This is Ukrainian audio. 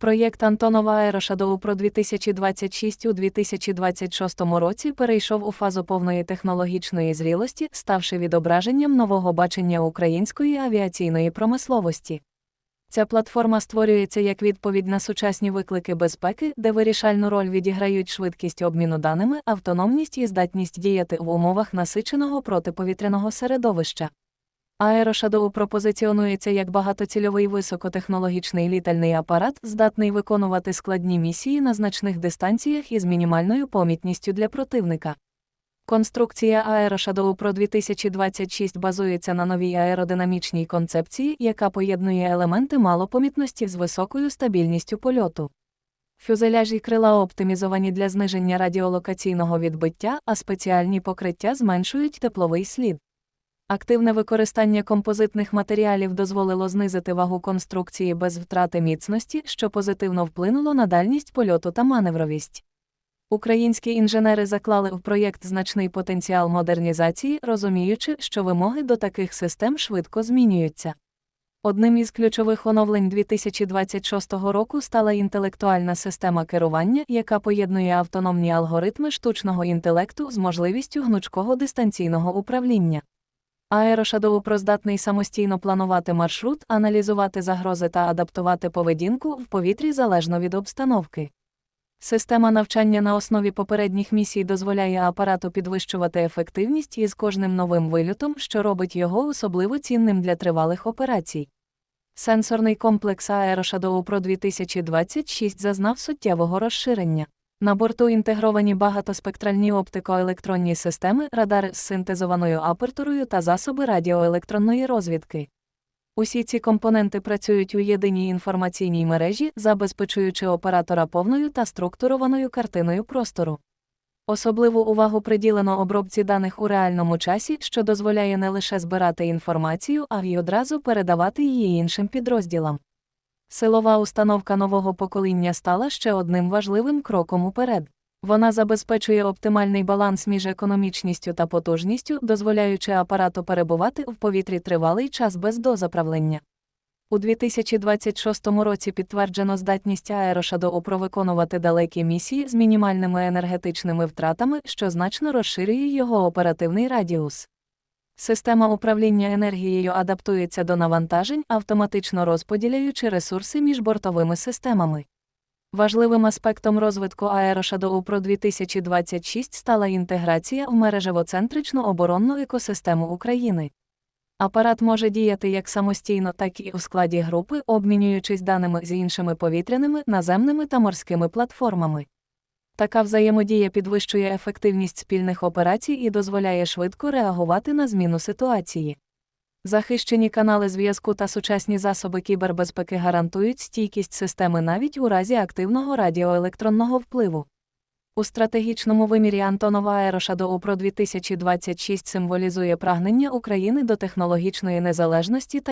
Проєкт Антонова Аерошадоу про 2026 у 2026 році перейшов у фазу повної технологічної зрілості, ставши відображенням нового бачення української авіаційної промисловості. Ця платформа створюється як відповідь на сучасні виклики безпеки, де вирішальну роль відіграють швидкість обміну даними, автономність і здатність діяти в умовах насиченого протиповітряного середовища. Аерошадоу пропозиціонується як багатоцільовий високотехнологічний літальний апарат, здатний виконувати складні місії на значних дистанціях із мінімальною помітністю для противника. Конструкція Аерошадоу Pro 2026 базується на новій аеродинамічній концепції, яка поєднує елементи малопомітності з високою стабільністю польоту. Фюзеляж і крила оптимізовані для зниження радіолокаційного відбиття, а спеціальні покриття зменшують тепловий слід. Активне використання композитних матеріалів дозволило знизити вагу конструкції без втрати міцності, що позитивно вплинуло на дальність польоту та маневровість. Українські інженери заклали в проєкт значний потенціал модернізації, розуміючи, що вимоги до таких систем швидко змінюються. Одним із ключових оновлень 2026 року стала інтелектуальна система керування, яка поєднує автономні алгоритми штучного інтелекту з можливістю гнучкого дистанційного управління. Аерошадоу проздатний самостійно планувати маршрут, аналізувати загрози та адаптувати поведінку в повітрі залежно від обстановки. Система навчання на основі попередніх місій дозволяє апарату підвищувати ефективність із кожним новим вильотом, що робить його особливо цінним для тривалих операцій. Сенсорний комплекс Aeroshadow Pro 2026 зазнав суттєвого розширення. На борту інтегровані багатоспектральні оптико-електронні системи, радари з синтезованою апертурою та засоби радіоелектронної розвідки. Усі ці компоненти працюють у єдиній інформаційній мережі, забезпечуючи оператора повною та структурованою картиною простору. Особливу увагу приділено обробці даних у реальному часі, що дозволяє не лише збирати інформацію, а й одразу передавати її іншим підрозділам. Силова установка нового покоління стала ще одним важливим кроком уперед. Вона забезпечує оптимальний баланс між економічністю та потужністю, дозволяючи апарату перебувати в повітрі тривалий час без дозаправлення. У 2026 році підтверджено здатність Аерошадоу провиконувати далекі місії з мінімальними енергетичними втратами, що значно розширює його оперативний радіус. Система управління енергією адаптується до навантажень, автоматично розподіляючи ресурси між бортовими системами. Важливим аспектом розвитку Aeroshadow Pro 2026 стала інтеграція в мережевоцентричну оборонну екосистему України. Апарат може діяти як самостійно, так і у складі групи, обмінюючись даними з іншими повітряними, наземними та морськими платформами. Така взаємодія підвищує ефективність спільних операцій і дозволяє швидко реагувати на зміну ситуації. Захищені канали зв'язку та сучасні засоби кібербезпеки гарантують стійкість системи навіть у разі активного радіоелектронного впливу. У стратегічному вимірі Антонова Аерошадоу Про 2026 символізує прагнення України до технологічної незалежності та